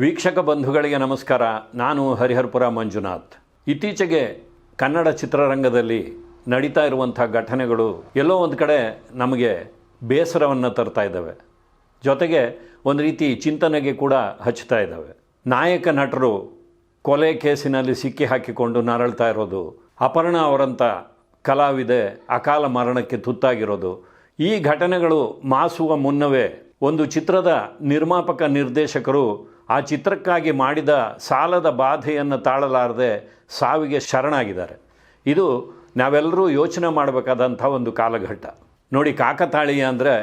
ವೀಕ್ಷಕ ಬಂಧುಗಳಿಗೆ ನಮಸ್ಕಾರ. ನಾನು ಹರಿಹರಪುರ ಮಂಜುನಾಥ್. ಇತ್ತೀಚೆಗೆ ಕನ್ನಡ ಚಿತ್ರರಂಗದಲ್ಲಿ ನಡೀತಾ ಇರುವಂಥ ಘಟನೆಗಳು ಎಲ್ಲೋ ಒಂದು ಕಡೆ ನಮಗೆ ಬೇಸರವನ್ನು ತರ್ತಾ ಇದ್ದಾವೆ. ಜೊತೆಗೆ ಒಂದು ರೀತಿ ಚಿಂತನೆಗೆ ಕೂಡ ಹಚ್ತಾ ಇದ್ದಾವೆ. ನಾಯಕ ನಟರು ಕೊಲೆ ಕೇಸಿನಲ್ಲಿ ಸಿಕ್ಕಿ ಹಾಕಿಕೊಂಡು ನರಳ್ತಾ ಇರೋದು, ಅಪರ್ಣ ಅವರಂಥ ಕಲಾವಿದೆ ಅಕಾಲ ಮರಣಕ್ಕೆ ತುತ್ತಾಗಿರೋದು, ಈ ಘಟನೆಗಳು ಮಾಸುವ ಮುನ್ನವೇ ಒಂದು ಚಿತ್ರದ ನಿರ್ಮಾಪಕ ನಿರ್ದೇಶಕರು ಆ ಚಿತ್ರಕ್ಕಾಗಿ ಮಾಡಿದ ಸಾಲದ ಬಾಧೆಯನ್ನು ತಾಳಲಾರದೆ ಸಾವಿಗೆ ಶರಣಾಗಿದ್ದಾರೆ. ಇದು ನಾವೆಲ್ಲರೂ ಯೋಚನೆ ಮಾಡಬೇಕಾದಂಥ ಒಂದು ಕಾಲಘಟ್ಟ. ನೋಡಿ, ಕಾಕತಾಳೀಯ ಅಂದರೆ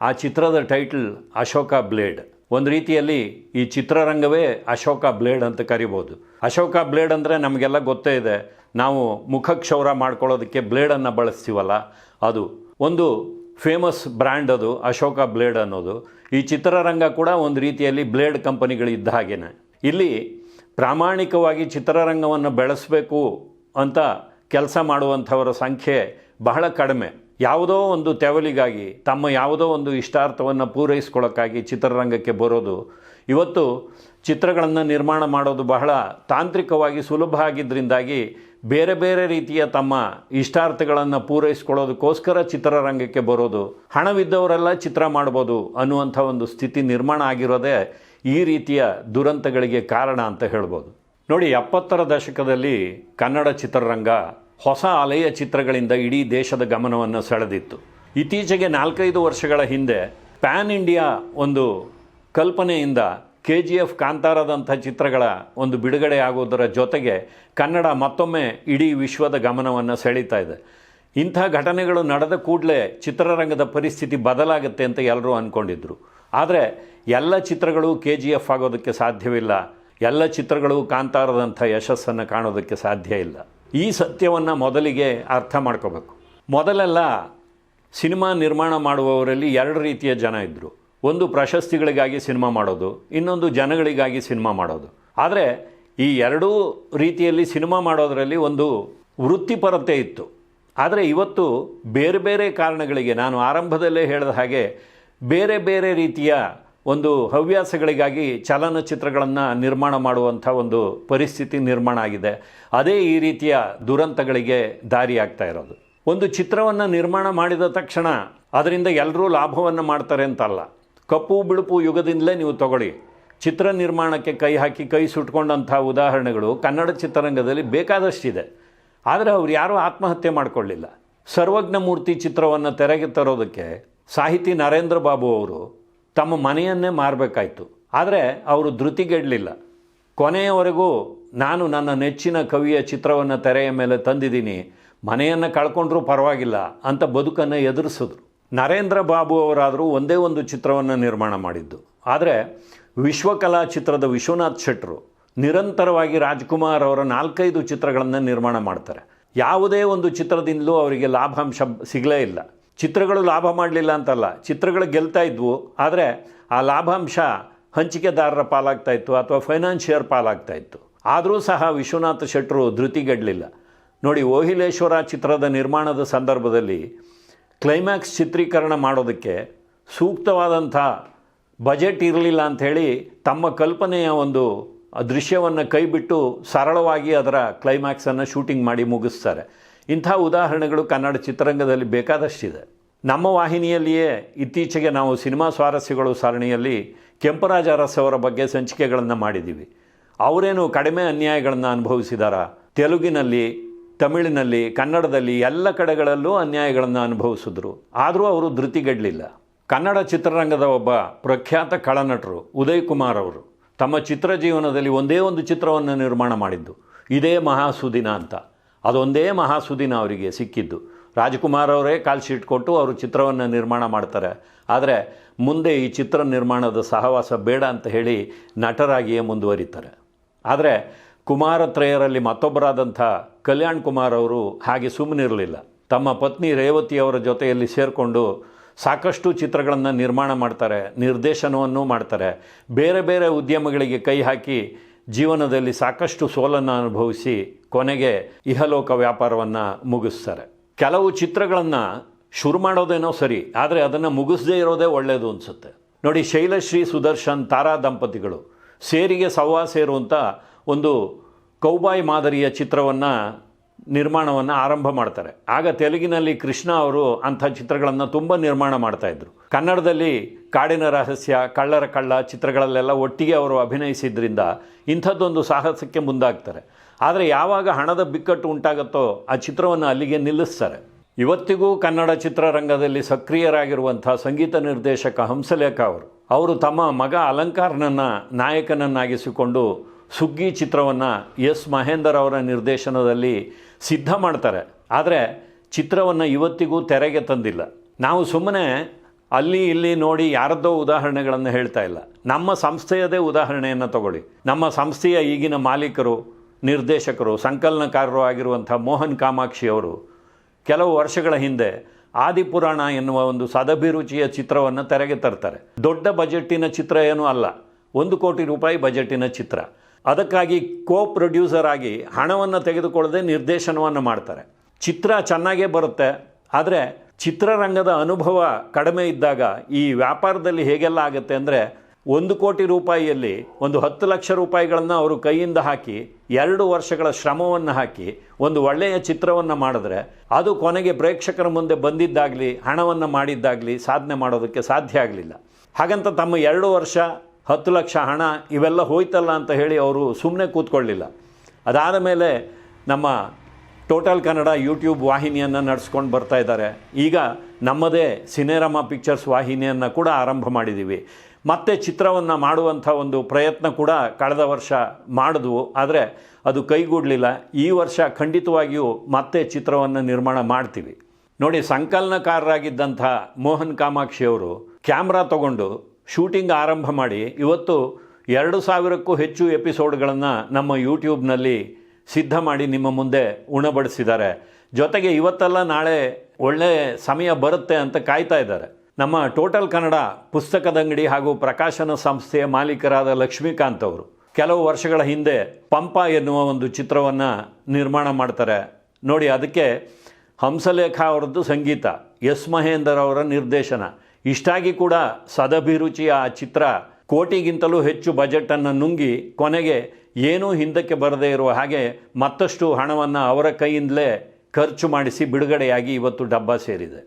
ಆ ಚಿತ್ರದ ಟೈಟಲ್ ಅಶೋಕ ಬ್ಲೇಡ್. ಒಂದು ರೀತಿಯಲ್ಲಿ ಈ ಚಿತ್ರರಂಗವೇ ಅಶೋಕ ಬ್ಲೇಡ್ ಅಂತ ಕರಿಬೋದು. ಅಶೋಕ ಬ್ಲೇಡ್ ಅಂದರೆ ನಮಗೆಲ್ಲ ಗೊತ್ತೇ ಇದೆ, ನಾವು ಮುಖಕ್ಷೌರ ಮಾಡ್ಕೊಳ್ಳೋದಕ್ಕೆ ಬ್ಲೇಡನ್ನು ಬಳಸ್ತೀವಲ್ಲ, ಅದು. ಒಂದು ಫೇಮಸ್ ಬ್ರ್ಯಾಂಡ್ ಅದು, ಅಶೋಕ ಬ್ಲೇಡ್ ಅನ್ನೋದು. ಈ ಚಿತ್ರರಂಗ ಕೂಡ ಒಂದು ರೀತಿಯಲ್ಲಿ ಬ್ಲೇಡ್ ಕಂಪನಿಗಳಿದ್ದ ಹಾಗೇನೆ. ಇಲ್ಲಿ ಪ್ರಾಮಾಣಿಕವಾಗಿ ಚಿತ್ರರಂಗವನ್ನು ಬೆಳೆಸಬೇಕು ಅಂತ ಕೆಲಸ ಮಾಡುವಂಥವರ ಸಂಖ್ಯೆ ಬಹಳ ಕಡಿಮೆ. ಯಾವುದೋ ಒಂದು ತೆವಲಿಗಾಗಿ, ತಮ್ಮ ಯಾವುದೋ ಒಂದು ಇಷ್ಟಾರ್ಥವನ್ನು ಪೂರೈಸ್ಕೊಳ್ಳೋಕ್ಕಾಗಿ ಚಿತ್ರರಂಗಕ್ಕೆ ಬರೋದು. ಇವತ್ತು ಚಿತ್ರಗಳನ್ನು ನಿರ್ಮಾಣ ಮಾಡೋದು ಬಹಳ ತಾಂತ್ರಿಕವಾಗಿ ಸುಲಭ ಆಗಿದ್ದರಿಂದಾಗಿ ಬೇರೆ ಬೇರೆ ರೀತಿಯ ತಮ್ಮ ಇಷ್ಟಾರ್ಥಗಳನ್ನು ಪೂರೈಸ್ಕೊಳ್ಳೋದಕ್ಕೋಸ್ಕರ ಚಿತ್ರರಂಗಕ್ಕೆ ಬರೋದು, ಹಣವಿದ್ದವರೆಲ್ಲ ಚಿತ್ರ ಮಾಡ್ಬೋದು ಅನ್ನುವಂಥ ಒಂದು ಸ್ಥಿತಿ ನಿರ್ಮಾಣ ಆಗಿರೋದೇ ಈ ರೀತಿಯ ದುರಂತಗಳಿಗೆ ಕಾರಣ ಅಂತ ಹೇಳ್ಬೋದು. ನೋಡಿ, ಎಪ್ಪತ್ತರ ದಶಕದಲ್ಲಿ ಕನ್ನಡ ಚಿತ್ರರಂಗ ಹೊಸ ಅಲೆಯ ಚಿತ್ರಗಳಿಂದ ಇಡೀ ದೇಶದ ಗಮನವನ್ನು ಸೆಳೆದಿತ್ತು. ಇತ್ತೀಚೆಗೆ ನಾಲ್ಕೈದು ವರ್ಷಗಳ ಹಿಂದೆ ಪ್ಯಾನ್ ಇಂಡಿಯಾ ಒಂದು ಕಲ್ಪನೆಯಿಂದ ಕೆ ಜಿ ಎಫ್ ಕಾಂತಾರದಂಥ ಚಿತ್ರಗಳ ಒಂದು ಬಿಡುಗಡೆ ಆಗೋದರ ಜೊತೆಗೆ ಕನ್ನಡ ಮತ್ತೊಮ್ಮೆ ಇಡೀ ವಿಶ್ವದ ಗಮನವನ್ನು ಸೆಳೀತಾ ಇದೆ. ಇಂಥ ಘಟನೆಗಳು ನಡೆದ ಕೂಡಲೇ ಚಿತ್ರರಂಗದ ಪರಿಸ್ಥಿತಿ ಬದಲಾಗುತ್ತೆ ಅಂತ ಎಲ್ಲರೂ ಅಂದ್ಕೊಂಡಿದ್ರು ಆದರೆ ಎಲ್ಲ ಚಿತ್ರಗಳು ಕೆ ಜಿ ಎಫ್ ಆಗೋದಕ್ಕೆ ಸಾಧ್ಯವಿಲ್ಲ. ಎಲ್ಲ ಚಿತ್ರಗಳು ಕಾಂತಾರದಂಥ ಯಶಸ್ಸನ್ನು ಕಾಣೋದಕ್ಕೆ ಸಾಧ್ಯ ಇಲ್ಲ. ಈ ಸತ್ಯವನ್ನು ಮೊದಲಿಗೆ ಅರ್ಥ ಮಾಡ್ಕೋಬೇಕು. ಮೊದಲೆಲ್ಲ ಸಿನಿಮಾ ನಿರ್ಮಾಣ ಮಾಡುವವರಲ್ಲಿ ಎರಡು ರೀತಿಯ ಜನ ಇದ್ದರು ಒಂದು ಪ್ರಶಸ್ತಿಗಳಿಗಾಗಿ ಸಿನಿಮಾ ಮಾಡೋದು, ಇನ್ನೊಂದು ಜನಗಳಿಗಾಗಿ ಸಿನಿಮಾ ಮಾಡೋದು. ಆದರೆ ಈ ಎರಡೂ ರೀತಿಯಲ್ಲಿ ಸಿನಿಮಾ ಮಾಡೋದರಲ್ಲಿ ಒಂದು ವೃತ್ತಿಪರತೆ ಇತ್ತು. ಆದರೆ ಇವತ್ತು ಬೇರೆ ಬೇರೆ ಕಾರಣಗಳಿಗೆ, ನಾನು ಆರಂಭದಲ್ಲೇ ಹೇಳಿದ ಹಾಗೆ ಬೇರೆ ಬೇರೆ ರೀತಿಯ ಒಂದು ಹವ್ಯಾಸಗಳಿಗಾಗಿ ಚಲನಚಿತ್ರಗಳನ್ನು ನಿರ್ಮಾಣ ಮಾಡುವಂಥ ಒಂದು ಪರಿಸ್ಥಿತಿ ನಿರ್ಮಾಣ ಆಗಿದೆ. ಅದೇ ಈ ರೀತಿಯ ದುರಂತಗಳಿಗೆ ದಾರಿಯಾಗ್ತಾ ಇರೋದು. ಒಂದು ಚಿತ್ರವನ್ನು ನಿರ್ಮಾಣ ಮಾಡಿದ ತಕ್ಷಣ ಅದರಿಂದ ಎಲ್ಲರೂ ಲಾಭವನ್ನು ಮಾಡ್ತಾರೆ ಅಂತಲ್ಲ. ಕಪ್ಪು ಬಿಳುಪು ಯುಗದಿಂದಲೇ ನೀವು ತಗೊಳ್ಳಿ. ಚಿತ್ರ ನಿರ್ಮಾಣಕ್ಕೆ ಕೈ ಹಾಕಿ ಕೈ ಸುಟ್ಕೊಂಡಂಥ ಉದಾಹರಣೆಗಳು ಕನ್ನಡ ಚಿತ್ರರಂಗದಲ್ಲಿ ಬೇಕಾದಷ್ಟಿದೆ. ಆದರೆ ಅವ್ರು ಯಾರೂ ಆತ್ಮಹತ್ಯೆ ಮಾಡಿಕೊಳ್ಳಿಲ್ಲ. ಸರ್ವಜ್ಞ ಮೂರ್ತಿ ಚಿತ್ರವನ್ನು ತೆರೆಗೆ ತರೋದಕ್ಕೆ ಸಾಹಿತಿ ನರೇಂದ್ರ ಬಾಬು ಅವರು ತಮ್ಮ ಮನೆಯನ್ನೇ ಮಾರಬೇಕಾಯ್ತು. ಆದರೆ ಅವರು ಧೃತಿಗೆಡಲಿಲ್ಲ. ಕೊನೆಯವರೆಗೂ ನಾನು ನನ್ನ ನೆಚ್ಚಿನ ಕವಿಯ ಚಿತ್ರವನ್ನು ತೆರೆಯ ಮೇಲೆ ತಂದಿದ್ದೀನಿ. ಮನೆಯನ್ನು ಕಳ್ಕೊಂಡ್ರೂ ಪರವಾಗಿಲ್ಲ ಅಂತ ಬದುಕನ್ನು ಎದುರಿಸಿದ್ರು. ನರೇಂದ್ರ ಬಾಬು ಅವರಾದರೂ ಒಂದೇ ಒಂದು ಚಿತ್ರವನ್ನು ನಿರ್ಮಾಣ ಮಾಡಿದ್ದು. ಆದರೆ ವಿಶ್ವಕಲಾ ಚಿತ್ರದ ವಿಶ್ವನಾಥ್ ಶೆಟ್ಟರು ನಿರಂತರವಾಗಿ ರಾಜ್ಕುಮಾರ್ ಅವರ ನಾಲ್ಕೈದು ಚಿತ್ರಗಳನ್ನು ನಿರ್ಮಾಣ ಮಾಡ್ತಾರೆ. ಯಾವುದೇ ಒಂದು ಚಿತ್ರದಿಂದಲೂ ಅವರಿಗೆ ಲಾಭಾಂಶ ಸಿಗಲೇ ಇಲ್ಲ. ಚಿತ್ರಗಳು ಲಾಭ ಮಾಡಲಿಲ್ಲ ಅಂತಲ್ಲ, ಚಿತ್ರಗಳು ಗೆಲ್ತಾ ಇದ್ವು. ಆದರೆ ಆ ಲಾಭಾಂಶ ಹಂಚಿಕೆದಾರರ ಪಾಲಾಗ್ತಾ ಇತ್ತು ಅಥವಾ ಫೈನಾನ್ಷಿಯರ್ ಪಾಲಾಗ್ತಾ ಇತ್ತು. ಆದರೂ ಸಹ ವಿಶ್ವನಾಥ್ ಶೆಟ್ಟರು ಧೃತಿಗೆಡಲಿಲ್ಲ ನೋಡಿ, ಓಹಿಲೇಶ್ವರ ಚಿತ್ರದ ನಿರ್ಮಾಣದ ಸಂದರ್ಭದಲ್ಲಿ ಕ್ಲೈಮ್ಯಾಕ್ಸ್ ಚಿತ್ರೀಕರಣ ಮಾಡೋದಕ್ಕೆ ಸೂಕ್ತವಾದಂಥ ಬಜೆಟ್ ಇರಲಿಲ್ಲ ಅಂಥೇಳಿ ತಮ್ಮ ಕಲ್ಪನೆಯ ಒಂದು ದೃಶ್ಯವನ್ನು ಕೈಬಿಟ್ಟು ಸರಳವಾಗಿ ಅದರ ಕ್ಲೈಮ್ಯಾಕ್ಸನ್ನು ಶೂಟಿಂಗ್ ಮಾಡಿ ಮುಗಿಸ್ತಾರೆ. ಇಂಥ ಉದಾಹರಣೆಗಳು ಕನ್ನಡ ಚಿತ್ರರಂಗದಲ್ಲಿ ಬೇಕಾದಷ್ಟಿದೆ. ನಮ್ಮ ವಾಹಿನಿಯಲ್ಲಿಯೇ ಇತ್ತೀಚೆಗೆ ನಾವು ಸಿನಿಮಾ ಸ್ವಾರಸ್ಯಗಳು ಸರಣಿಯಲ್ಲಿ ಕೆಂಪರಾಜ ಅರಸ್ ಅವರ ಬಗ್ಗೆ ಸಂಚಿಕೆಗಳನ್ನು ಮಾಡಿದ್ದೀವಿ. ಅವರೇನು ಕಡಿಮೆ ಅನ್ಯಾಯಗಳನ್ನು ಅನುಭವಿಸಿದಾರ? ತೆಲುಗಿನಲ್ಲಿ ತಮಿಳಿನಲ್ಲಿ, ಕನ್ನಡದಲ್ಲಿ ಎಲ್ಲ ಕಡೆಗಳಲ್ಲೂ ಅನ್ಯಾಯಗಳನ್ನು ಅನುಭವಿಸಿದ್ರು. ಆದರೂ ಅವರು ಧೃತಿಗೆಡಲಿಲ್ಲ. ಕನ್ನಡ ಚಿತ್ರರಂಗದ ಒಬ್ಬ ಪ್ರಖ್ಯಾತ ಖಳನಟರು ಉದಯ್ ಕುಮಾರ್ ಅವರು ತಮ್ಮ ಚಿತ್ರ ಜೀವನದಲ್ಲಿ ಒಂದೇ ಒಂದು ಚಿತ್ರವನ್ನು ನಿರ್ಮಾಣ ಮಾಡಿದ್ದು. ಇದೇ ಮಹಾಸುದಿನ ಅಂತ. ಅದೊಂದೇ ಮಹಾಸುದಿನ ಅವರಿಗೆ ಸಿಕ್ಕಿದ್ದು. ರಾಜ್ಕುಮಾರ್ ಅವರೇ ಕಾಲ್ ಶೀಟ್ ಕೊಟ್ಟು ಅವರು ಚಿತ್ರವನ್ನು ನಿರ್ಮಾಣ ಮಾಡ್ತಾರೆ. ಆದರೆ ಮುಂದೆ ಈ ಚಿತ್ರ ನಿರ್ಮಾಣದ ಸಹವಾಸ ಬೇಡ ಅಂತ ಹೇಳಿ ನಟರಾಗಿಯೇ ಮುಂದುವರಿತಾರೆ. ಆದರೆ ಕುಮಾರತ್ರಯರಲ್ಲಿ ಮತ್ತೊಬ್ಬರಾದಂಥ ಕಲ್ಯಾಣ್ ಕುಮಾರ್ ಅವರು ಹಾಗೆ ಸುಮ್ಮನಿರಲಿಲ್ಲ ತಮ್ಮ ಪತ್ನಿ ರೇವತಿಯವರ ಜೊತೆಯಲ್ಲಿ ಸೇರಿಕೊಂಡು ಸಾಕಷ್ಟು ಚಿತ್ರಗಳನ್ನು ನಿರ್ಮಾಣ ಮಾಡ್ತಾರೆ, ನಿರ್ದೇಶನವನ್ನು ಮಾಡ್ತಾರೆ. ಬೇರೆ ಬೇರೆ ಉದ್ಯಮಗಳಿಗೆ ಕೈ ಹಾಕಿ ಜೀವನದಲ್ಲಿ ಸಾಕಷ್ಟು ಸೋಲನ್ನು ಅನುಭವಿಸಿ ಕೊನೆಗೆ ಇಹಲೋಕ ವ್ಯಾಪಾರವನ್ನು ಮುಗಿಸ್ತಾರೆ. ಕೆಲವು ಚಿತ್ರಗಳನ್ನು ಶುರು ಮಾಡೋದೇನೋ ಸರಿ, ಆದರೆ ಅದನ್ನು ಮುಗಿಸದೇ ಇರೋದೇ ಒಳ್ಳೆಯದು ಅನಿಸುತ್ತೆ. ನೋಡಿ, ಶೈಲಶ್ರೀ, ಸುದರ್ಶನ್, ತಾರಾ ದಂಪತಿಗಳು ಸೇರಿಗೆ ಸವ್ವಾ ಸೇರುವಂಥ ಒಂದು ಕೌಬಾಯ್ ಮಾದರಿಯ ಚಿತ್ರವನ್ನು ನಿರ್ಮಾಣವನ್ನು ಆರಂಭ ಮಾಡ್ತಾರೆ. ಆಗ ತೆಲುಗಿನಲ್ಲಿ ಕೃಷ್ಣ ಅವರು ಅಂಥ ಚಿತ್ರಗಳನ್ನು ತುಂಬ ನಿರ್ಮಾಣ ಮಾಡ್ತಾಯಿದ್ರು ಕನ್ನಡದಲ್ಲಿ ಕಾಡಿನ ರಹಸ್ಯ, ಕಳ್ಳರ ಕಳ್ಳ ಚಿತ್ರಗಳಲ್ಲೆಲ್ಲ ಒಟ್ಟಿಗೆ ಅವರು ಅಭಿನಯಿಸಿದ್ರಿಂದ ಇಂಥದ್ದೊಂದು ಸಾಹಸಕ್ಕೆ ಮುಂದಾಗ್ತಾರೆ. ಆದರೆ ಯಾವಾಗ ಹಣದ ಬಿಕ್ಕಟ್ಟು ಉಂಟಾಗುತ್ತೋ ಆ ಚಿತ್ರವನ್ನು ಅಲ್ಲಿಗೆ ನಿಲ್ಲಿಸ್ತಾರೆ. ಇವತ್ತಿಗೂ ಕನ್ನಡ ಚಿತ್ರರಂಗದಲ್ಲಿ ಸಕ್ರಿಯರಾಗಿರುವಂಥ ಸಂಗೀತ ನಿರ್ದೇಶಕ ಹಂಸಲೇಖ ಅವರು ಅವರು ತಮ್ಮ ಮಗ ಅಲಂಕಾರನನ್ನು ನಾಯಕನನ್ನಾಗಿಸಿಕೊಂಡು ಸುಗ್ಗಿ ಚಿತ್ರವನ್ನು ಎಸ್ ಮಹೇಂದರ್ ಅವರ ನಿರ್ದೇಶನದಲ್ಲಿ ಸಿದ್ಧ ಮಾಡ್ತಾರೆ. ಆದರೆ ಚಿತ್ರವನ್ನು ಇವತ್ತಿಗೂ ತೆರೆಗೆ ತಂದಿಲ್ಲ. ನಾವು ಸುಮ್ಮನೆ ಅಲ್ಲಿ ಇಲ್ಲಿ ನೋಡಿ ಯಾರದ್ದೋ ಉದಾಹರಣೆಗಳನ್ನು ಹೇಳ್ತಾ ಇಲ್ಲ. ನಮ್ಮ ಸಂಸ್ಥೆಯದೇ ಉದಾಹರಣೆಯನ್ನು ತಗೊಳ್ಳಿ. ನಮ್ಮ ಸಂಸ್ಥೆಯ ಈಗಿನ ಮಾಲೀಕರು, ನಿರ್ದೇಶಕರು, ಸಂಕಲನಕಾರರು ಆಗಿರುವಂಥ ಮೋಹನ್ ಕಾಮಾಕ್ಷಿ ಅವರು ಕೆಲವು ವರ್ಷಗಳ ಹಿಂದೆ ಆದಿಪುರಾಣ ಎನ್ನುವ ಒಂದು ಸದಭಿರುಚಿಯ ಚಿತ್ರವನ್ನು ತೆರೆಗೆ ತರ್ತಾರೆ. ದೊಡ್ಡ ಬಜೆಟ್ಟಿನ ಚಿತ್ರ ಏನೂ ಅಲ್ಲ. ಒಂದು ಕೋಟಿ ರೂಪಾಯಿ ಬಜೆಟ್ಟಿನ ಚಿತ್ರ. ಅದಕ್ಕಾಗಿ ಕೋ ಪ್ರೊಡ್ಯೂಸರ್ ಆಗಿ ಹಣವನ್ನು ತೆಗೆದುಕೊಳ್ಳದೆ ನಿರ್ದೇಶನವನ್ನು ಮಾಡ್ತಾರೆ. ಚಿತ್ರ ಚೆನ್ನಾಗೇ ಬರುತ್ತೆ, ಆದರೆ ಚಿತ್ರರಂಗದ ಅನುಭವ ಕಡಿಮೆ ಇದ್ದಾಗ ಈ ವ್ಯಾಪಾರದಲ್ಲಿ ಹೇಗೆಲ್ಲ ಆಗುತ್ತೆ ಅಂದರೆ ಒಂದು ಕೋಟಿ ರೂಪಾಯಿಯಲ್ಲಿ ಒಂದು ಹತ್ತು ಲಕ್ಷ ರೂಪಾಯಿಗಳನ್ನು ಅವರು ಕೈಯಿಂದ ಹಾಕಿ ಎರಡು ವರ್ಷಗಳ ಶ್ರಮವನ್ನು ಹಾಕಿ ಒಂದು ಒಳ್ಳೆಯ ಚಿತ್ರವನ್ನು ಮಾಡಿದ್ರೆ ಅದು ಕೊನೆಗೆ ಪ್ರೇಕ್ಷಕರ ಮುಂದೆ ಬಂದಿದ್ದಾಗಲಿ, ಹಣವನ್ನು ಮಾಡಿದ್ದಾಗಲಿ ಸಾಧನೆ ಮಾಡೋದಕ್ಕೆ ಸಾಧ್ಯ ಆಗಲಿಲ್ಲ. ಹಾಗಂತ ತಮ್ಮ ಎರಡು ವರ್ಷ ಹತ್ತು ಲಕ್ಷ ಹಣ ಇವೆಲ್ಲ ಹೋಯ್ತಲ್ಲ ಅಂತ ಹೇಳಿ ಅವರು ಸುಮ್ಮನೆ ಕೂತ್ಕೊಳ್ಳಿಲ್ಲ. ಅದಾದ ಮೇಲೆ ನಮ್ಮ ಟೋಟಲ್ ಕನ್ನಡ ಯೂಟ್ಯೂಬ್ ವಾಹಿನಿಯನ್ನು ನಡೆಸ್ಕೊಂಡು ಬರ್ತಾ ಇದ್ದಾರೆ. ಈಗ ನಮ್ಮದೇ ಸಿನೇರಮ ಪಿಕ್ಚರ್ಸ್ ವಾಹಿನಿಯನ್ನು ಕೂಡ ಆರಂಭ ಮಾಡಿದ್ದೀವಿ ಮತ್ತೆ ಚಿತ್ರವನ್ನು ಮಾಡುವಂಥ ಒಂದು ಪ್ರಯತ್ನ ಕೂಡ ಕಳೆದ ವರ್ಷ ಮಾಡಿದ್ವು ಆದರೆ ಅದು ಕೈಗೂಡಲಿಲ್ಲ. ಈ ವರ್ಷ ಖಂಡಿತವಾಗಿಯೂ ಮತ್ತೆ ಚಿತ್ರವನ್ನು ನಿರ್ಮಾಣ ಮಾಡ್ತೀವಿ. ನೋಡಿ, ಸಂಕಲನಕಾರರಾಗಿದ್ದಂಥ ಮೋಹನ್ ಕಾಮಾಕ್ಷಿಯವರು ಕ್ಯಾಮ್ರಾ ತಗೊಂಡು ಶೂಟಿಂಗ್ ಆರಂಭ ಮಾಡಿ ಇವತ್ತು ಎರಡು ಸಾವಿರಕ್ಕೂ ಹೆಚ್ಚು ಎಪಿಸೋಡ್ಗಳನ್ನು ನಮ್ಮ ಯೂಟ್ಯೂಬ್ನಲ್ಲಿ ಸಿದ್ಧ ಮಾಡಿ ನಿಮ್ಮ ಮುಂದೆ ಉಣಬಡಿಸಿದ್ದಾರೆ. ಜೊತೆಗೆ ಇವತ್ತಲ್ಲ ನಾಳೆ ಒಳ್ಳೆ ಸಮಯ ಬರುತ್ತೆ ಅಂತ ಕಾಯ್ತಾ ಇದ್ದಾರೆ. ನಮ್ಮ ಟೋಟಲ್ ಕನ್ನಡ ಪುಸ್ತಕದ ಅಂಗಡಿ ಹಾಗೂ ಪ್ರಕಾಶನ ಸಂಸ್ಥೆಯ ಮಾಲೀಕರಾದ ಲಕ್ಷ್ಮೀಕಾಂತ್ ಅವರು ಕೆಲವು ವರ್ಷಗಳ ಹಿಂದೆ ಪಂಪ ಎನ್ನುವ ಒಂದು ಚಿತ್ರವನ್ನು ನಿರ್ಮಾಣ ಮಾಡ್ತಾರೆ. ನೋಡಿ, ಅದಕ್ಕೆ ಹಂಸಲೇಖ ಅವರದ್ದು ಸಂಗೀತ, ಎಸ್ ಮಹೇಂದರ್ ಅವರ ನಿರ್ದೇಶನ. ಇಷ್ಟಾಗಿ ಕೂಡ ಸದಭಿರುಚಿಯ ಆ ಚಿತ್ರ ಕೋಟಿಗಿಂತಲೂ ಹೆಚ್ಚು ಬಜೆಟನ್ನು ನುಂಗಿ ಕೊನೆಗೆ ಏನೂ ಹಿಂದಕ್ಕೆ ಬರದೇ ಇರುವ ಹಾಗೆ ಮತ್ತಷ್ಟು ಹಣವನ್ನು ಅವರ ಕೈಯಿಂದಲೇ ಖರ್ಚು ಮಾಡಿಸಿ ಬಿಡುಗಡೆಯಾಗಿ ಇವತ್ತು ಡಬ್ಬ ಸೇರಿದೆ.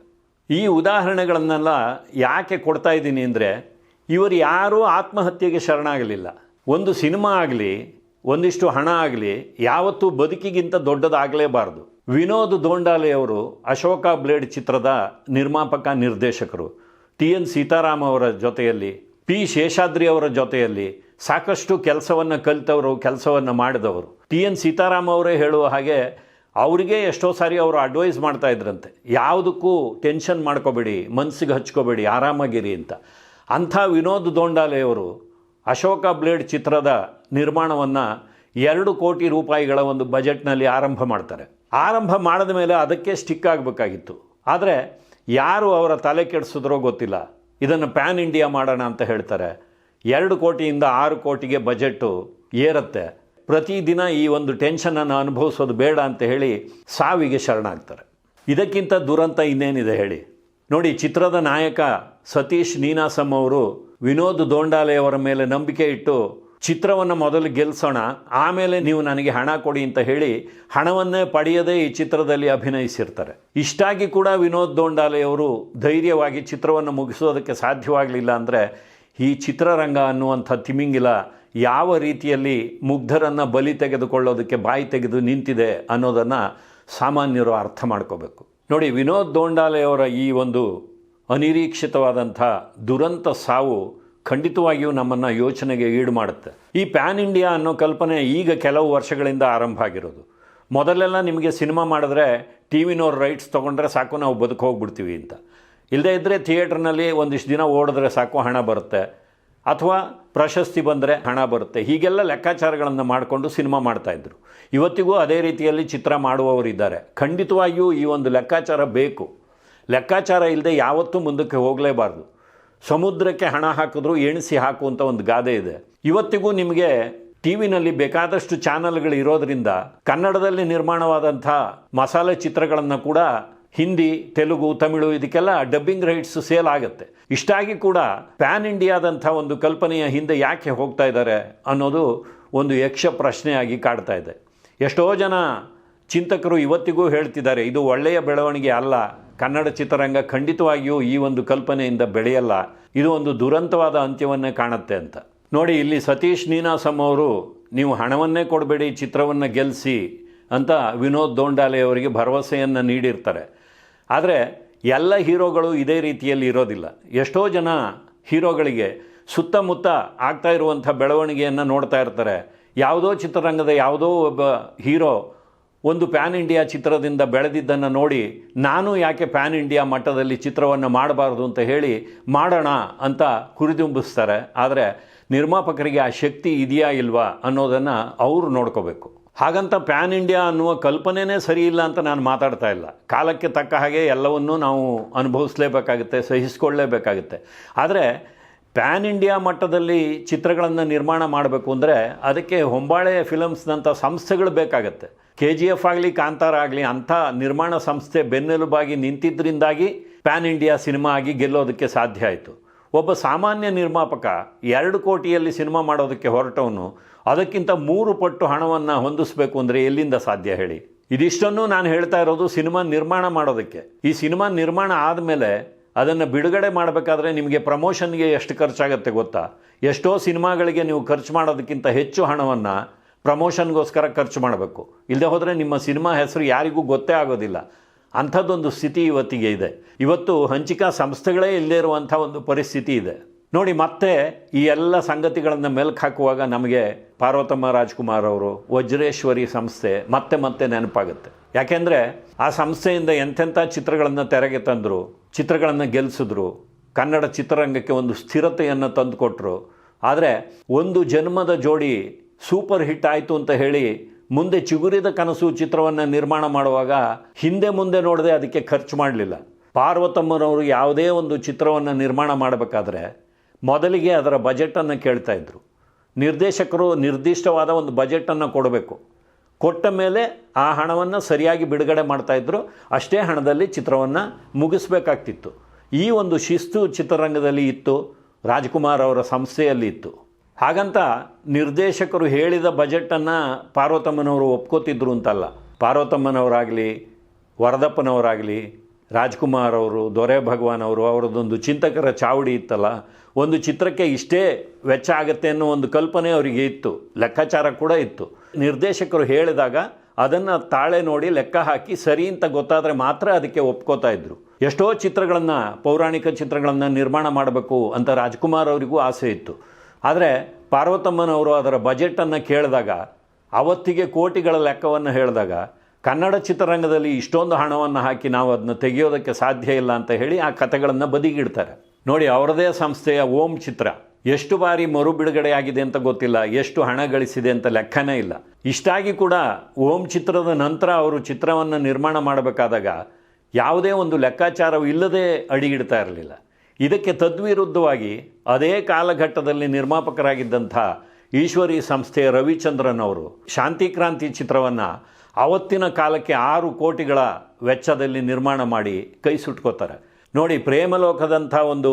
ಈ ಉದಾಹರಣೆಗಳನ್ನೆಲ್ಲ ಯಾಕೆ ಕೊಡ್ತಾ ಇದ್ದೀನಿ ಅಂದರೆ ಇವರು ಯಾರೂ ಆತ್ಮಹತ್ಯೆಗೆ ಶರಣಾಗಲಿಲ್ಲ. ಒಂದು ಸಿನಿಮಾ ಆಗಲಿ, ಒಂದಿಷ್ಟು ಹಣ ಆಗಲಿ, ಯಾವತ್ತೂ ಬದುಕಿಗಿಂತ ದೊಡ್ಡದಾಗಲೇಬಾರ್ದು. ವಿನೋದ್ ದೋಂಡಾಲೆಯವರು ಅಶೋಕ ಬ್ಲೇಡ್ ಚಿತ್ರದ ನಿರ್ಮಾಪಕ ನಿರ್ದೇಶಕರು. ಟಿ ಎನ್ ಸೀತಾರಾಮ್ ಅವರ ಜೊತೆಯಲ್ಲಿ, ಪಿ ಶೇಷಾದ್ರಿ ಅವರ ಜೊತೆಯಲ್ಲಿ ಸಾಕಷ್ಟು ಕೆಲಸವನ್ನು ಕಲಿತವರು, ಕೆಲಸವನ್ನು ಮಾಡಿದವರು. ಟಿ ಎನ್ ಸೀತಾರಾಮ್ ಅವರೇ ಹೇಳುವ ಹಾಗೆ ಅವರಿಗೆ ಎಷ್ಟೋ ಸಾರಿ ಅವರು ಅಡ್ವೈಸ್ ಮಾಡ್ತಾ ಇದ್ರಂತೆ. ಯಾವುದಕ್ಕೂ ಟೆನ್ಷನ್ ಮಾಡ್ಕೋಬೇಡಿ ಮನಸ್ಸಿಗೆ ಹಚ್ಕೋಬೇಡಿ, ಆರಾಮಾಗಿರಿ ಅಂತ. ಅಂಥ ವಿನೋದ್ ದೋಂಡಾಲೆಯವರು ಅಶೋಕ ಬ್ಲೇಡ್ ಚಿತ್ರದ ನಿರ್ಮಾಣವನ್ನು ಎರಡು ಕೋಟಿ ರೂಪಾಯಿಗಳ ಒಂದು ಬಜೆಟ್ನಲ್ಲಿ ಆರಂಭ ಮಾಡ್ತಾರೆ. ಆರಂಭ ಮಾಡಿದ ಮೇಲೆ ಅದಕ್ಕೆ ಸ್ಟಿಕ್ ಆಗಬೇಕಾಗಿತ್ತು. ಆದರೆ ಯಾರು ಅವರ ತಲೆ ಕೆಡಿಸಿದ್ರೋ ಗೊತ್ತಿಲ್ಲ. ಇದನ್ನು ಪ್ಯಾನ್ ಇಂಡಿಯಾ ಮಾಡೋಣ ಅಂತ ಹೇಳ್ತಾರೆ. ಎರಡು ಕೋಟಿಯಿಂದ ಆರು ಕೋಟಿಗೆ ಬಜೆಟ್ಟು ಏರುತ್ತೆ. ಪ್ರತಿದಿನ ಈ ಒಂದು ಟೆನ್ಷನನ್ನು ಅನುಭವಿಸೋದು ಬೇಡ ಅಂತ ಹೇಳಿ ಸಾವಿಗೆ ಶರಣಾಗ್ತಾರೆ. ಇದಕ್ಕಿಂತ ದುರಂತ ಇನ್ನೇನಿದೆ ಹೇಳಿ. ನೋಡಿ, ಚಿತ್ರದ ನಾಯಕ ಸತೀಶ್ ನೀನಾಸಂ ಅವರು ವಿನೋದ್ ದೋಂಡಾಲೆಯವರ ಮೇಲೆ ನಂಬಿಕೆ ಇಟ್ಟು ಚಿತ್ರವನ್ನು ಮೊದಲು ಗೆಲ್ಲಿಸೋಣ ಆಮೇಲೆ ನೀವು ನನಗೆ ಹಣ ಕೊಡಿ ಅಂತ ಹೇಳಿ ಹಣವನ್ನೇ ಪಡೆಯದೇ ಈ ಚಿತ್ರದಲ್ಲಿ ಅಭಿನಯಿಸಿರ್ತಾರೆ. ಇಷ್ಟಾಗಿ ಕೂಡ ವಿನೋದ್ ದೋಂಡಾಲೆಯವರು ಧೈರ್ಯವಾಗಿ ಚಿತ್ರವನ್ನು ಮುಗಿಸೋದಕ್ಕೆ ಸಾಧ್ಯವಾಗಲಿಲ್ಲ ಅಂದರೆ ಈ ಚಿತ್ರರಂಗ ಅನ್ನುವಂಥ ತಿಮಿಂಗಿಲ ಯಾವ ರೀತಿಯಲ್ಲಿ ಮುಗ್ಧರನ್ನು ಬಲಿ ತೆಗೆದುಕೊಳ್ಳೋದಕ್ಕೆ ಬಾಯಿ ತೆಗೆದು ನಿಂತಿದೆ ಅನ್ನೋದನ್ನು ಸಾಮಾನ್ಯರು ಅರ್ಥ ಮಾಡ್ಕೋಬೇಕು. ನೋಡಿ, ವಿನೋದ್ ದೋಂಡಾಲೆಯವರ ಈ ಒಂದು ಅನಿರೀಕ್ಷಿತವಾದಂಥ ದುರಂತ ಸಾವು ಖಂಡಿತವಾಗಿಯೂ ನಮ್ಮನ್ನು ಯೋಚನೆಗೆ ಈಡು ಮಾಡುತ್ತೆ. ಈ ಪ್ಯಾನ್ ಇಂಡಿಯಾ ಅನ್ನೋ ಕಲ್ಪನೆ ಈಗ ಕೆಲವು ವರ್ಷಗಳಿಂದ ಆರಂಭ ಆಗಿರೋದು. ಮೊದಲೆಲ್ಲ ನಿಮಗೆ ಸಿನಿಮಾ ಮಾಡಿದ್ರೆ ಟಿ ವಿನವ್ರ ರೈಟ್ಸ್ ತೊಗೊಂಡ್ರೆ ಸಾಕು, ನಾವು ಬದುಕು ಹೋಗ್ಬಿಡ್ತೀವಿ ಅಂತ. ಇಲ್ಲದೇ ಇದ್ದರೆ ಥಿಯೇಟ್ರ್ನಲ್ಲಿ ಒಂದಿಷ್ಟು ದಿನ ಓಡಿದ್ರೆ ಸಾಕು, ಹಣ ಬರುತ್ತೆ. ಅಥವಾ ಪ್ರಶಸ್ತಿ ಬಂದರೆ ಹಣ ಬರುತ್ತೆ. ಹೀಗೆಲ್ಲ ಲೆಕ್ಕಾಚಾರಗಳನ್ನು ಮಾಡಿಕೊಂಡು ಸಿನಿಮಾ ಮಾಡ್ತಾಯಿದ್ರು ಇವತ್ತಿಗೂ ಅದೇ ರೀತಿಯಲ್ಲಿ ಚಿತ್ರ ಮಾಡುವವರಿದ್ದಾರೆ ಖಂಡಿತವಾಗಿಯೂ ಈ ಒಂದು ಲೆಕ್ಕಾಚಾರ ಬೇಕು. ಲೆಕ್ಕಾಚಾರ ಇಲ್ಲದೆ ಯಾವತ್ತೂ ಮುಂದಕ್ಕೆ ಹೋಗಲೇಬಾರ್ದು. ಸಮುದ್ರಕ್ಕೆ ಹಣ ಹಾಕಿದ್ರು ಎಣಿಸಿ ಹಾಕುವಂಥ ಒಂದು ಗಾದೆ ಇದೆ. ಇವತ್ತಿಗೂ ನಿಮಗೆ ಟಿ ವಿನಲ್ಲಿ ಬೇಕಾದಷ್ಟು ಚಾನಲ್ಗಳು ಇರೋದ್ರಿಂದ ಕನ್ನಡದಲ್ಲಿ ನಿರ್ಮಾಣವಾದಂಥ ಮಸಾಲೆ ಚಿತ್ರಗಳನ್ನು ಕೂಡ ಹಿಂದಿ, ತೆಲುಗು, ತಮಿಳು ಇದಕ್ಕೆಲ್ಲ ಡಬ್ಬಿಂಗ್ ರೈಟ್ಸ್ ಸೇಲ್ ಆಗುತ್ತೆ. ಇಷ್ಟಾಗಿ ಕೂಡ ಪ್ಯಾನ್ ಇಂಡಿಯಾದಂಥ ಒಂದು ಕಲ್ಪನೆಯ ಹಿಂದೆ ಯಾಕೆ ಹೋಗ್ತಾ ಇದ್ದಾರೆ ಅನ್ನೋದು ಒಂದು ಯಕ್ಷ ಪ್ರಶ್ನೆಯಾಗಿ ಕಾಡ್ತಾ ಇದೆ. ಎಷ್ಟೋ ಜನ ಚಿಂತಕರು ಇವತ್ತಿಗೂ ಹೇಳ್ತಿದ್ದಾರೆ, ಇದು ಒಳ್ಳೆಯ ಬೆಳವಣಿಗೆ ಅಲ್ಲ. ಕನ್ನಡ ಚಿತ್ರರಂಗ ಖಂಡಿತವಾಗಿಯೂ ಈ ಒಂದು ಕಲ್ಪನೆಯಿಂದ ಬೆಳೆಯಲ್ಲ. ಇದು ಒಂದು ದುರಂತವಾದ ಅಂತ್ಯವನ್ನೇ ಕಾಣುತ್ತೆ ಅಂತ. ನೋಡಿ, ಇಲ್ಲಿ ಸತೀಶ್ ನೀನಾಸಮ್ ಅವರು, ನೀವು ಹಣವನ್ನೇ ಕೊಡಬೇಡಿ, ಚಿತ್ರವನ್ನು ಗೆಲ್ಲಿಸಿ ಅಂತ ವಿನೋದ್ ದೋಂಡಾಲೆ ಅವರಿಗೆ ಭರವಸೆಯನ್ನು ನೀಡಿರ್ತಾರೆ. ಆದರೆ, ಎಲ್ಲ ಹೀರೋಗಳು ಇದೇ ರೀತಿಯಲ್ಲಿ ಇರೋದಿಲ್ಲ. ಎಷ್ಟೋ ಜನ ಹೀರೋಗಳಿಗೆ ಸುತ್ತಮುತ್ತ ಆಗ್ತಾ ಇರುವಂಥ ಬೆಳವಣಿಗೆಯನ್ನು ನೋಡ್ತಾ ಇರ್ತಾರೆ. ಯಾವುದೋ ಚಿತ್ರರಂಗದ ಯಾವುದೋ ಒಬ್ಬ ಹೀರೋ ಒಂದು ಪ್ಯಾನ್ ಇಂಡಿಯಾ ಚಿತ್ರದಿಂದ ಬೆಳೆದಿದ್ದನ್ನು ನೋಡಿ ನಾನು ಯಾಕೆ ಪ್ಯಾನ್ ಇಂಡಿಯಾ ಮಟ್ಟದಲ್ಲಿ ಚಿತ್ರವನ್ನು ಮಾಡಬಾರ್ದು ಅಂತ ಹೇಳಿ ಮಾಡೋಣ ಅಂತ ಕುರಿದುಂಬಿಸ್ತಾರೆ. ಆದರೆ ನಿರ್ಮಾಪಕರಿಗೆ ಆ ಶಕ್ತಿ ಇದೆಯಾ ಇಲ್ವಾ ಅನ್ನೋದನ್ನು ಅವರು ನೋಡ್ಕೋಬೇಕು. ಹಾಗಂತ ಪ್ಯಾನ್ ಇಂಡಿಯಾ ಅನ್ನುವ ಕಲ್ಪನೆನೇ ಸರಿ ಇಲ್ಲ ಅಂತ ನಾನು ಮಾತಾಡ್ತಾ ಇಲ್ಲ. ಕಾಲಕ್ಕೆ ತಕ್ಕ ಹಾಗೆ ಎಲ್ಲವನ್ನೂ ನಾವು ಅನುಭವಿಸಲೇಬೇಕಾಗುತ್ತೆ ಸಹಿಸಿಕೊಳ್ಳಲೇಬೇಕಾಗುತ್ತೆ ಆದರೆ ಪ್ಯಾನ್ ಇಂಡಿಯಾ ಮಟ್ಟದಲ್ಲಿ ಚಿತ್ರಗಳನ್ನು ನಿರ್ಮಾಣ ಮಾಡಬೇಕು ಅಂದರೆ ಅದಕ್ಕೆ ಹೊಂಬಾಳೆ ಫಿಲಮ್ಸ್ನಂಥ ಸಂಸ್ಥೆಗಳು ಬೇಕಾಗತ್ತೆ. ಕೆ ಜಿ ಎಫ್ ಆಗಲಿ, ಕಾಂತಾರ ಆಗಲಿ, ಅಂಥ ನಿರ್ಮಾಣ ಸಂಸ್ಥೆ ಬೆನ್ನೆಲುಬಾಗಿ ನಿಂತಿದ್ದರಿಂದಾಗಿ ಪ್ಯಾನ್ ಇಂಡಿಯಾ ಸಿನಿಮಾ ಆಗಿ ಗೆಲ್ಲೋದಕ್ಕೆ ಸಾಧ್ಯ ಆಯಿತು. ಒಬ್ಬ ಸಾಮಾನ್ಯ ನಿರ್ಮಾಪಕ ಎರಡು ಕೋಟಿಯಲ್ಲಿ ಸಿನಿಮಾ ಮಾಡೋದಕ್ಕೆ ಹೊರಟವನು ಅದಕ್ಕಿಂತ ಮೂರು ಪಟ್ಟು ಹಣವನ್ನು ಹೊಂದಿಸಬೇಕು ಅಂದರೆ ಎಲ್ಲಿಂದ ಸಾಧ್ಯ ಹೇಳಿ? ಇದಿಷ್ಟನ್ನು ನಾನು ಹೇಳ್ತಾ ಇರೋದು ಸಿನಿಮಾ ನಿರ್ಮಾಣ ಮಾಡೋದಕ್ಕೆ. ಈ ಸಿನಿಮಾ ನಿರ್ಮಾಣ ಆದಮೇಲೆ ಅದನ್ನು ಬಿಡುಗಡೆ ಮಾಡಬೇಕಾದ್ರೆ ನಿಮಗೆ ಪ್ರಮೋಷನ್ಗೆ ಎಷ್ಟು ಖರ್ಚಾಗತ್ತೆ ಗೊತ್ತಾ? ಎಷ್ಟೋ ಸಿನಿಮಾಗಳಿಗೆ ನೀವು ಖರ್ಚು ಮಾಡೋದಕ್ಕಿಂತ ಹೆಚ್ಚು ಹಣವನ್ನು ಪ್ರಮೋಷನ್ಗೋಸ್ಕರ ಖರ್ಚು ಮಾಡಬೇಕು. ಇಲ್ಲದೆ ಹೋದರೆ ನಿಮ್ಮ ಸಿನಿಮಾ ಹೆಸರು ಯಾರಿಗೂ ಗೊತ್ತೇ ಆಗೋದಿಲ್ಲ. ಅಂಥದ್ದೊಂದು ಸ್ಥಿತಿ ಇವತ್ತಿಗೆ ಇದೆ. ಇವತ್ತು ಹಂಚಿಕಾ ಸಂಸ್ಥೆಗಳೇ ಇಲ್ಲದೇ ಇರುವಂಥ ಒಂದು ಪರಿಸ್ಥಿತಿ ಇದೆ. ನೋಡಿ, ಮತ್ತೆ ಈ ಎಲ್ಲ ಸಂಗತಿಗಳನ್ನು ಮೆಲ್ಕು ಹಾಕುವಾಗ ನಮಗೆ ಪಾರ್ವತಮ್ಮ ರಾಜ್ಕುಮಾರ್ ಅವರು, ವಜ್ರೇಶ್ವರಿ ಸಂಸ್ಥೆ ಮತ್ತೆ ಮತ್ತೆ ನೆನಪಾಗುತ್ತೆ. ಯಾಕೆಂದರೆ ಆ ಸಂಸ್ಥೆಯಿಂದ ಎಂಥೆಂಥ ಚಿತ್ರಗಳನ್ನು ತೆರೆಗೆ ತಂದರು, ಚಿತ್ರಗಳನ್ನು ಗೆಲ್ಲಿಸಿದ್ರು ಕನ್ನಡ ಚಿತ್ರರಂಗಕ್ಕೆ ಒಂದು ಸ್ಥಿರತೆಯನ್ನು ತಂದುಕೊಟ್ರು. ಆದರೆ ಒಂದು ಜನ್ಮದ ಜೋಡಿ ಸೂಪರ್ ಹಿಟ್ ಆಯಿತು ಅಂತ ಹೇಳಿ ಮುಂದೆ ಚಿಗುರಿದ ಕನಸು ಚಿತ್ರವನ್ನು ನಿರ್ಮಾಣ ಮಾಡುವಾಗ ಹಿಂದೆ ಮುಂದೆ ನೋಡದೆ ಅದಕ್ಕೆ ಖರ್ಚು ಮಾಡಲಿಲ್ಲ. ಪಾರ್ವತಮ್ಮನವರು ಯಾವುದೇ ಒಂದು ಚಿತ್ರವನ್ನು ನಿರ್ಮಾಣ ಮಾಡಬೇಕಾದ್ರೆ ಮೊದಲಿಗೆ ಅದರ ಬಜೆಟನ್ನು ಕೇಳ್ತಾ ಇದ್ದರು ನಿರ್ದೇಶಕರು ನಿರ್ದಿಷ್ಟವಾದ ಒಂದು ಬಜೆಟನ್ನು ಕೊಡಬೇಕು. ಕೊಟ್ಟ ಮೇಲೆ ಆ ಹಣವನ್ನು ಸರಿಯಾಗಿ ಬಿಡುಗಡೆ ಮಾಡ್ತಾಯಿದ್ರು ಅಷ್ಟೇ ಹಣದಲ್ಲಿ ಚಿತ್ರವನ್ನು ಮುಗಿಸ್ಬೇಕಾಗ್ತಿತ್ತು. ಈ ಒಂದು ಶಿಸ್ತು ಚಿತ್ರರಂಗದಲ್ಲಿ ಇತ್ತು. ರಾಜ್ಕುಮಾರ್ ಅವರ ಸಂಸ್ಥೆಯಲ್ಲಿ ಇತ್ತು. ಹಾಗಂತ ನಿರ್ದೇಶಕರು ಹೇಳಿದ ಬಜೆಟನ್ನು ಪಾರ್ವತಮ್ಮನವರು ಒಪ್ಕೋತಿದ್ರು ಅಂತಲ್ಲ. ಪಾರ್ವತಮ್ಮನವರಾಗಲಿ, ವರದಪ್ಪನವರಾಗಲಿ ರಾಜ್ಕುಮಾರ್ ಅವರು ದೊರೆ ಭಗವಾನ್ ಅವರು ಅವರದೊಂದು ಚಿಂತಕರ ಚಾವಡಿ ಇತ್ತಲ್ಲ. ಒಂದು ಚಿತ್ರಕ್ಕೆ ಇಷ್ಟೇ ವೆಚ್ಚ ಆಗುತ್ತೆ ಅನ್ನೋ ಒಂದು ಕಲ್ಪನೆ ಅವರಿಗೆ ಇತ್ತು. ಲೆಕ್ಕಾಚಾರ ಕೂಡ ಇತ್ತು. ನಿರ್ದೇಶಕರು ಹೇಳಿದಾಗ ಅದನ್ನು ತಾಳೆ ನೋಡಿ ಲೆಕ್ಕ ಹಾಕಿ ಸರಿ ಅಂತ ಗೊತ್ತಾದರೆ ಮಾತ್ರ ಅದಕ್ಕೆ ಒಪ್ಕೋತಾ ಇದ್ರು. ಎಷ್ಟೋ ಚಿತ್ರಗಳನ್ನು, ಪೌರಾಣಿಕ ಚಿತ್ರಗಳನ್ನು ನಿರ್ಮಾಣ ಮಾಡಬೇಕು ಅಂತ ರಾಜ್ಕುಮಾರ್ ಅವರಿಗೂ ಆಸೆ ಇತ್ತು. ಆದರೆ ಪಾರ್ವತಮ್ಮನವರು ಅದರ ಬಜೆಟನ್ನು ಕೇಳಿದಾಗ, ಅವತ್ತಿಗೆ ಕೋಟಿಗಳ ಲೆಕ್ಕವನ್ನು ಹೇಳಿದಾಗ, ಕನ್ನಡ ಚಿತ್ರರಂಗದಲ್ಲಿ ಇಷ್ಟೊಂದು ಹಣವನ್ನು ಹಾಕಿ ನಾವು ಅದನ್ನ ತೆಗೆಯೋದಕ್ಕೆ ಸಾಧ್ಯ ಇಲ್ಲ ಅಂತ ಹೇಳಿ ಆ ಕಥೆಗಳನ್ನು ಬದಿಗಿಡ್ತಾರೆ. ನೋಡಿ, ಅವರದೇ ಸಂಸ್ಥೆಯ ಓಂ ಚಿತ್ರ, ಎಷ್ಟು ಬಾರಿ ಮರು ಬಿಡುಗಡೆಯಾಗಿದೆ ಅಂತ ಗೊತ್ತಿಲ್ಲ, ಎಷ್ಟು ಹಣ ಗಳಿಸಿದೆ ಅಂತ ಲೆಕ್ಕನೇ ಇಲ್ಲ. ಇಷ್ಟಾಗಿ ಕೂಡ ಓಂ ಚಿತ್ರದ ನಂತರ ಅವರು ಚಿತ್ರವನ್ನು ನಿರ್ಮಾಣ ಮಾಡಬೇಕಾದಾಗ, ಯಾವುದೇ ಒಂದು ಲೆಕ್ಕಾಚಾರವೂ ಇಲ್ಲದೆ ಅಡಿಗಿಡ್ತಾ ಇರಲಿಲ್ಲ. ಇದಕ್ಕೆ ತದ್ವಿರುದ್ಧವಾಗಿ ಅದೇ ಕಾಲಘಟ್ಟದಲ್ಲಿ ನಿರ್ಮಾಪಕರಾಗಿದ್ದಂಥ ಈಶ್ವರಿ ಸಂಸ್ಥೆಯ ರವಿಚಂದ್ರನ್ ಅವರು ಶಾಂತಿ ಕ್ರಾಂತಿ ಚಿತ್ರವನ್ನು ಆವತ್ತಿನ ಕಾಲಕ್ಕೆ ಆರು ಕೋಟಿಗಳ ವೆಚ್ಚದಲ್ಲಿ ನಿರ್ಮಾಣ ಮಾಡಿ ಕೈ ಸುಟ್ಕೋತಾರೆ. ನೋಡಿ, ಪ್ರೇಮಲೋಕದಂಥ ಒಂದು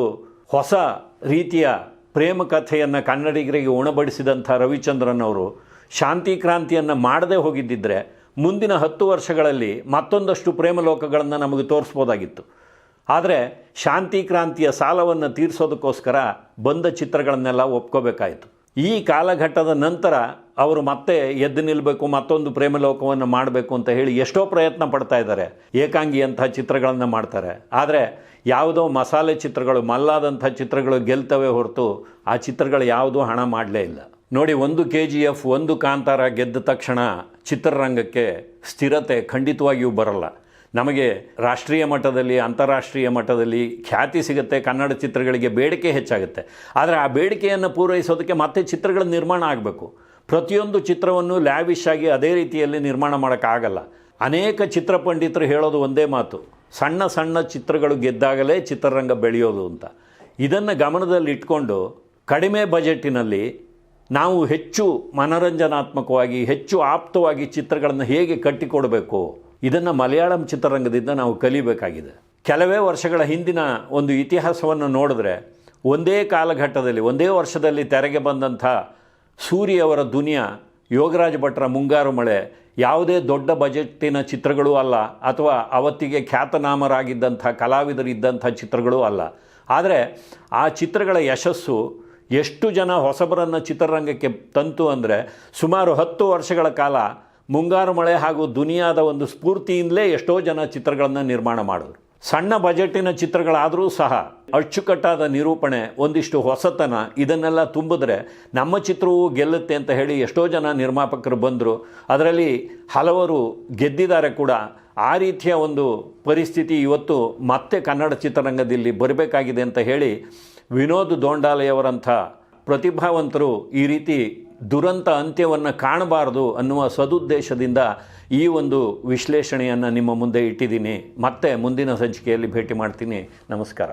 ಹೊಸ ರೀತಿಯ ಪ್ರೇಮ ಕಥೆಯನ್ನು ಕನ್ನಡಿಗರಿಗೆ ಉಣಬಡಿಸಿದಂಥ ರವಿಚಂದ್ರನ್ ಅವರು ಶಾಂತಿ ಕ್ರಾಂತಿಯನ್ನು ಮಾಡದೇ ಹೋಗಿದ್ದಿದ್ರೆ ಮುಂದಿನ ಹತ್ತು ವರ್ಷಗಳಲ್ಲಿ ಮತ್ತೊಂದಷ್ಟು ಪ್ರೇಮಲೋಕಗಳನ್ನು ನಮಗೆ ತೋರಿಸ್ಬೋದಾಗಿತ್ತು. ಆದರೆ ಶಾಂತಿ ಕ್ರಾಂತಿಯ ಸಾಲವನ್ನು ತೀರಿಸೋದಕ್ಕೋಸ್ಕರ ಬಂದ ಚಿತ್ರಗಳನ್ನೆಲ್ಲ ಒಪ್ಕೋಬೇಕಾಯಿತು. ಈ ಕಾಲಘಟ್ಟದ ನಂತರ ಅವರು ಮತ್ತೆ ಎದ್ದು ನಿಲ್ಲಬೇಕು ಮತ್ತೊಂದು ಪ್ರೇಮಲೋಕವನ್ನು ಮಾಡಬೇಕು ಅಂತ ಹೇಳಿ ಎಷ್ಟೋ ಪ್ರಯತ್ನ ಪಡ್ತಾ ಇದ್ದಾರೆ. ಏಕಾಂಗಿ ಅಂಥ ಚಿತ್ರಗಳನ್ನು ಮಾಡ್ತಾರೆ. ಆದರೆ ಯಾವುದೋ ಮಸಾಲೆ ಚಿತ್ರಗಳು, ಮಲ್ಲಾದಂಥ ಚಿತ್ರಗಳು ಗೆಲ್ತವೆ ಹೊರತು ಆ ಚಿತ್ರಗಳು ಯಾವುದೂ ಹಣ ಮಾಡಲೇ ಇಲ್ಲ. ನೋಡಿ, ಒಂದು ಕೆ ಜಿ ಎಫ್ ಒಂದು ಕಾಂತಾರ ಗೆದ್ದ ತಕ್ಷಣ ಚಿತ್ರರಂಗಕ್ಕೆ ಸ್ಥಿರತೆ ಖಂಡಿತವಾಗಿಯೂ ಬರಲ್ಲ. ನಮಗೆ ರಾಷ್ಟ್ರೀಯ ಮಟ್ಟದಲ್ಲಿ, ಅಂತಾರಾಷ್ಟ್ರೀಯ ಮಟ್ಟದಲ್ಲಿ ಖ್ಯಾತಿ ಸಿಗುತ್ತೆ, ಕನ್ನಡ ಚಿತ್ರಗಳಿಗೆ ಬೇಡಿಕೆ ಹೆಚ್ಚಾಗುತ್ತೆ. ಆದರೆ ಆ ಬೇಡಿಕೆಯನ್ನು ಪೂರೈಸೋದಕ್ಕೆ ಮತ್ತೆ ಚಿತ್ರಗಳ ನಿರ್ಮಾಣ ಆಗಬೇಕು. ಪ್ರತಿಯೊಂದು ಚಿತ್ರವನ್ನು ಲ್ಯಾವಿಶ್ ಆಗಿ ಅದೇ ರೀತಿಯಲ್ಲಿ ನಿರ್ಮಾಣ ಮಾಡೋಕ್ಕಾಗಲ್ಲ. ಅನೇಕ ಚಿತ್ರಪಂಡಿತರು ಹೇಳೋದು ಒಂದೇ ಮಾತು, ಸಣ್ಣ ಸಣ್ಣ ಚಿತ್ರಗಳು ಗೆದ್ದಾಗಲೇ ಚಿತ್ರರಂಗ ಬೆಳೆಯೋದು ಅಂತ. ಇದನ್ನು ಗಮನದಲ್ಲಿಟ್ಕೊಂಡು ಕಡಿಮೆ ಬಜೆಟಿನಲ್ಲಿ ನಾವು ಹೆಚ್ಚು ಮನರಂಜನಾತ್ಮಕವಾಗಿ, ಹೆಚ್ಚು ಆಪ್ತವಾಗಿ ಚಿತ್ರಗಳನ್ನು ಹೇಗೆ ಕಟ್ಟಿಕೊಡಬೇಕು? ಇದನ್ನು ಮಲಯಾಳಂ ಚಿತ್ರರಂಗದಿಂದ ನಾವು ಕಲಿಬೇಕಾಗಿದೆ. ಕೆಲವೇ ವರ್ಷಗಳ ಹಿಂದಿನ ಒಂದು ಇತಿಹಾಸವನ್ನು ನೋಡಿದ್ರೆ ಒಂದೇ ಕಾಲಘಟ್ಟದಲ್ಲಿ, ಒಂದೇ ವರ್ಷದಲ್ಲಿ ತೆರೆಗೆ ಬಂದಂಥ ಸೂರಿ ಅವರ ದುನಿಯಾ, ಯೋಗರಾಜ ಭಟ್ರ ಮುಂಗಾರು ಮಳೆ ಯಾವುದೇ ದೊಡ್ಡ ಬಜೆಟ್ಟಿನ ಚಿತ್ರಗಳೂ ಅಲ್ಲ, ಅಥವಾ ಅವತ್ತಿಗೆ ಖ್ಯಾತನಾಮರಾಗಿದ್ದಂಥ ಕಲಾವಿದರಿದ್ದಂಥ ಚಿತ್ರಗಳೂ ಅಲ್ಲ. ಆದರೆ ಆ ಚಿತ್ರಗಳ ಯಶಸ್ಸು ಎಷ್ಟು ಜನ ಹೊಸಬರನ್ನು ಚಿತ್ರರಂಗಕ್ಕೆ ತಂತು ಅಂದರೆ ಸುಮಾರು ಹತ್ತು ವರ್ಷಗಳ ಕಾಲ ಮುಂಗಾರು ಮಳೆ ಹಾಗೂ ದುನಿಯಾದ ಒಂದು ಸ್ಫೂರ್ತಿಯಿಂದಲೇ ಎಷ್ಟೋ ಜನ ಚಿತ್ರಗಳನ್ನು ನಿರ್ಮಾಣ ಮಾಡಿದ್ರು. ಸಣ್ಣ ಬಜೆಟಿನ ಚಿತ್ರಗಳಾದರೂ ಸಹ ಅಚ್ಚುಕಟ್ಟಾದ ನಿರೂಪಣೆ, ಒಂದಿಷ್ಟು ಹೊಸತನ ಇದನ್ನೆಲ್ಲ ತುಂಬಿದ್ರೆ ನಮ್ಮ ಚಿತ್ರವೂ ಗೆಲ್ಲುತ್ತೆ ಅಂತ ಹೇಳಿ ಎಷ್ಟೋ ಜನ ನಿರ್ಮಾಪಕರು ಬಂದರು. ಅದರಲ್ಲಿ ಹಲವರು ಗೆದ್ದಿದ್ದಾರೆ ಕೂಡ. ಆ ರೀತಿಯ ಒಂದು ಪರಿಸ್ಥಿತಿ ಇವತ್ತು ಮತ್ತೆ ಕನ್ನಡ ಚಿತ್ರರಂಗದಲ್ಲಿ ಬರಬೇಕಾಗಿದೆ ಅಂತ ಹೇಳಿ ವಿನೋದ್ ದೋಂಡಾಲೆಯವರಂಥ ಪ್ರತಿಭಾವಂತರು ಈ ರೀತಿ ದುರಂತ ಅಂತ್ಯವನ್ನು ಕಾಣಬಾರದು ಅನ್ನುವ ಸದುದ್ದೇಶದಿಂದ ಈ ಒಂದು ವಿಶ್ಲೇಷಣೆಯನ್ನು ನಿಮ್ಮ ಮುಂದೆ ಇಟ್ಟಿದ್ದೀನಿ. ಮತ್ತೆ ಮುಂದಿನ ಸಂಚಿಕೆಯಲ್ಲಿ ಭೇಟಿ ಮಾಡ್ತೀನಿ. ನಮಸ್ಕಾರ.